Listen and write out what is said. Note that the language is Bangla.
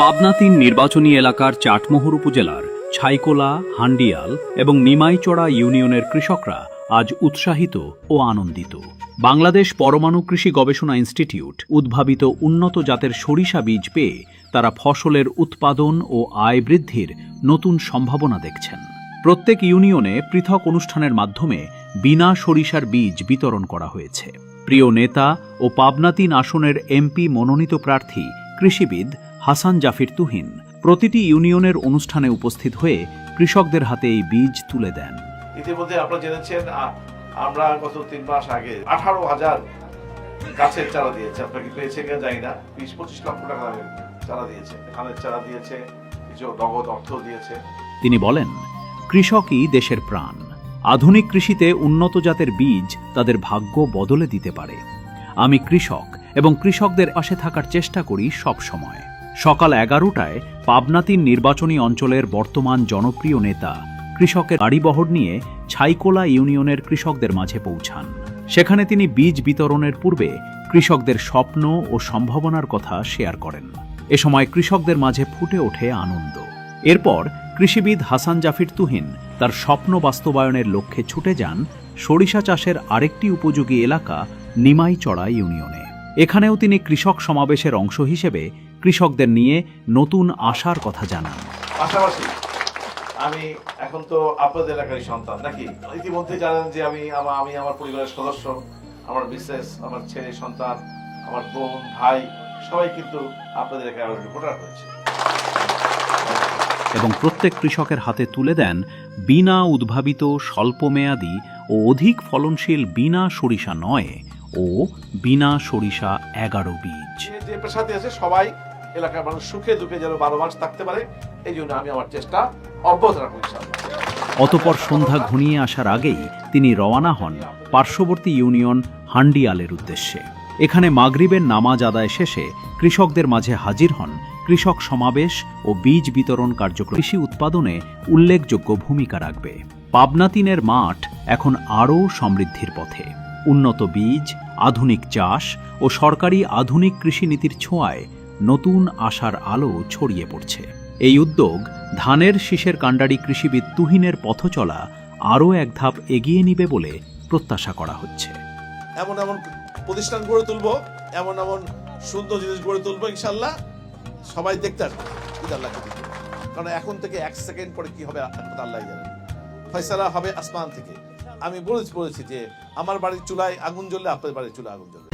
পাবনা তিন নির্বাচনী এলাকার চাটমোহর উপজেলার ছাইকোলা, হান্ডিয়াল এবং নিমাইচড়া ইউনিয়নের কৃষকরা আজ উৎসাহিত ও আনন্দিত। বাংলাদেশ পরমাণু কৃষি গবেষণা ইনস্টিটিউট উদ্ভাবিত উন্নত জাতের সরিষা বীজ পেয়ে তারা ফসলের উৎপাদন ও আয় বৃদ্ধির নতুন সম্ভাবনা দেখছেন। প্রত্যেক ইউনিয়নে পৃথক অনুষ্ঠানের মাধ্যমে বিনা সরিষার বীজ বিতরণ করা হয়েছে। প্রিয় নেতা ও পাবনাতিন আসনের এমপি মনোনীত প্রার্থী কৃষিবিদ হাসান জাফির তুহিন প্রতিটি ইউনিয়নের অনুষ্ঠানে উপস্থিত হয়ে কৃষকদের হাতে এই বীজ তুলে দেন। ইতিমধ্যে আপনারা জেনেছেন আমরা গত তিন মাস আগে আঠারো হাজার গাছের চারা দিয়েছে। আপনাকে পেয়েছে কিনা জানি না। বিশ পঁচিশ লক্ষ টাকা দামের চারা দিয়েছে। ধানের চারা দিয়েছে কিছু নগদ অর্থ দিয়েছে। তিনি বলেন কৃষকই দেশের প্রাণ। আধুনিক কৃষিতে উন্নত জাতের বীজ তাদের ভাগ্য বদলে দিতে পারে। আমি কৃষক এবং কৃষকদের পাশে থাকার চেষ্টা করি সব সময় সকাল এগারোটায় পাবনাতিন নির্বাচনী অঞ্চলের বর্তমান জনপ্রিয় নেতা কৃষকের গাড়িবহর নিয়ে ছাইকোলা ইউনিয়নের কৃষকদের মাঝে পৌঁছান। সেখানে তিনি বীজ বিতরণের পূর্বে কৃষকদের স্বপ্ন ও সম্ভাবনার কথা শেয়ার করেন। এ সময় কৃষকদের মাঝে ফুটে ওঠে আনন্দ। এরপর কৃষিবিদ হাসান জাফির তুহিন তার স্বপ্ন বাস্তবায়নের লক্ষ্যে ছুটে যান সরিষা চাষের আরেকটি উপযোগী এলাকা নিমাইচড়া ইউনিয়নে। এখানেও তিনি কৃষক সমাবেশের অংশ হিসেবে কৃষকদের নিয়ে নতুন আশার কথা জানান। পাশাপাশি আমি এখন তো আপনাদের এলাকারই সন্তান নাকি? ইতিমধ্যে জানেন যে আমি আমা- আমি আমার পরিবারের সদস্য আমার মিসেস আমার ছেলে সন্তান আমার বোন ভাই সবাই কিন্তু আপনাদের এলাকায় ভোটার হয়েছে। এবং প্রত্যেক কৃষকের হাতে তুলে দেন বিনা উদ্ভাবিত স্বল্পমেয়াদী ও অধিক ফলনশীল বিনা সরিষা নয় ও বিনা সরিষা এগারো বীজ। যে যে পেশাতে আছে সবাই এলাকার মানুষ সুখে দুঃখে যেন বারো মাস থাকতে পারে, এই জন্য আমি আমার চেষ্টা অব্যাহত রাখব অতপর সন্ধ্যা ঘনিয়ে আসার আগেই তিনি রওনা হন পার্শ্ববর্তী ইউনিয়ন হান্ডিয়ালের উদ্দেশ্যে। এখানে মাগরিবের নামাজ আদায় শেষে কৃষকদের মাঝে হাজির হন কৃষক সমাবেশ ও বীজ বিতরণ কার্যক্রম। কৃষি উৎপাদনে উল্লেখযোগ্য ভূমিকা রাখবে। পাবনাতিনের মাঠ এখন আরও সমৃদ্ধির পথে। উন্নত বীজ, আধুনিক চাষ ও সরকারি আধুনিক কৃষিনীতির ছোঁয়ায় নতুন আশার আলো ছড়িয়ে পড়ছে। এই উদ্যোগ ধানের শীষের কাণ্ডারি কৃষিবিদ তুহিনের পথ চলা আরও এক ধাপ এগিয়ে নিবে বলে প্রত্যাশা করা হচ্ছে। এমন এমন প্রতিষ্ঠান গড়ে তুলবো, এমন এমন সুন্দর জিনিস গড়ে তুলবো ইনশাল্লাহ। সবাই দেখতে আসবে কারণ এখন থেকে এক সেকেন্ড পরে কি হবে, আল্লাহ ফয়সালা হবে আসমান থেকে। আমি বলেছি বলেছি যে আমার বাড়ির চুলায় আগুন জ্বললে আপনার বাড়ির চুলায় আগুন জ্বলবে